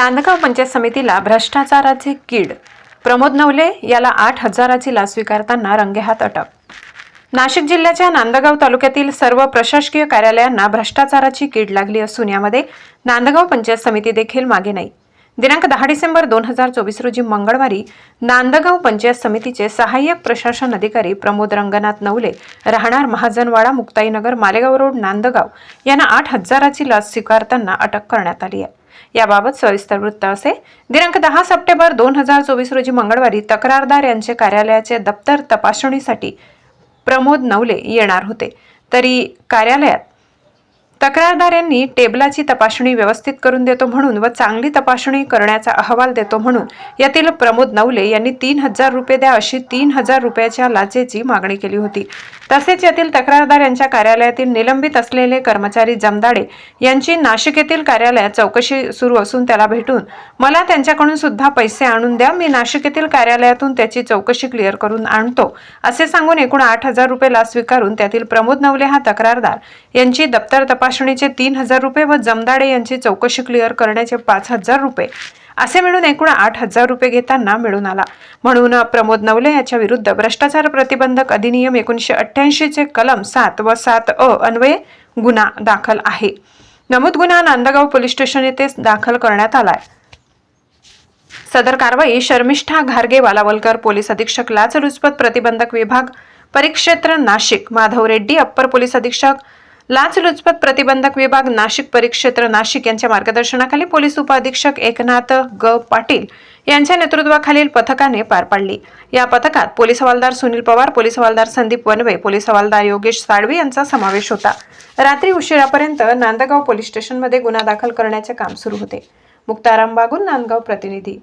नांदगाव पंचायत समितीला भ्रष्टाचाराचे कीड. प्रमोद नवले याला आठ हजाराची लाच स्वीकारताना रंगेहात अटक. नाशिक जिल्ह्याच्या नांदगाव तालुक्यातील सर्व प्रशासकीय कार्यालयांना भ्रष्टाचाराची कीड लागली असून यामध्ये नांदगाव पंचायत समिती देखील मागे नाही. दिनांक दहा डिसेंबर दोन हजार चोवीस रोजी मंगळवारी नांदगाव पंचायत समितीचे सहाय्यक प्रशासन अधिकारी प्रमोद रंगनाथ नवले राहणार महाजनवाडा मुक्ताईनगर मालेगाव रोड नांदगाव यांना आठ हजाराची लाच स्वीकारताना अटक करण्यात आली आहे. याबाबत सविस्तर वृत्त असे. दिनांक दहा सप्टेंबर दोन हजार चोवीस रोजी मंगळवारी तक्रारदार यांचे कार्यालयाचे दप्तर तपासणीसाठी प्रमोद नवले येणार होते. तरी कार्यालयात तक्रारदार यांनी टेबलाची तपासणी व्यवस्थित करून देतो म्हणून व चांगली तपासणी करण्याचा अहवाल देतो म्हणून यातील प्रमोद नवले यांनी तीन हजार रुपये द्या अशी तीन हजार रुपयाच्या लाचेची मागणी केली होती. तसेच यातील तक्रारदार यांच्या कार्यालयातील निलंबित असलेले कर्मचारी जमदाडे यांची नाशिक येथील कार्यालयात चौकशी सुरू असून त्याला भेटून मला त्यांच्याकडून सुद्धा पैसे आणून द्या मी नाशिक येथील कार्यालयातून त्याची चौकशी क्लिअर करून आणतो असे सांगून एकूण आठ हजार रुपये लाच स्वीकारून त्यातील प्रमोद नवले हा तक्रारदार यांची दप्तर तपासणीचे तीन हजार रुपये व जमदाडे यांची चौकशी क्लिअर करण्याचे पाच हजार रुपये. असे मिळून एकूण आठ हजार रुपये घेताना मिळून आला. म्हणून प्रमोद नवले याच्या विरुद्ध भ्रष्टाचार प्रतिबंधक अधिनियम एकोणीसशे अठ्ठ्याऐंशीचे कलम सात व सात अ अन्वये गुन्हा दाखल आहे. नमूद गुन्हा नांदगाव पोलीस स्टेशन येथे दाखल करण्यात आलाय. सदर कारवाई शर्मिष्ठा घारगे वालावलकर पोलीस अधीक्षक लाचलुचपत प्रतिबंधक विभाग परिक्षेत्र नाशिक माधव रेड्डी अप्पर पोलीस अधीक्षक लाचलुचपत प्रतिबंधक विभाग नाशिक परिक्षेत्र नाशिक यांच्या मार्गदर्शनाखाली पोलीस उपअधीक्षक एकनाथ ग. पाटील यांच्या नेतृत्वाखालील पथकाने पार पाडली. या पथकात पोलीस हवालदार सुनील पवार पोलीस हवालदार संदीप वनवे पोलीस हवालदार योगेश साळवी यांचा समावेश होता. रात्री उशिरापर्यंत नांदगाव पोलीस स्टेशनमध्ये गुन्हा दाखल करण्याचे काम सुरू होते. मुक्ताराम बागून नांदगाव प्रतिनिधी.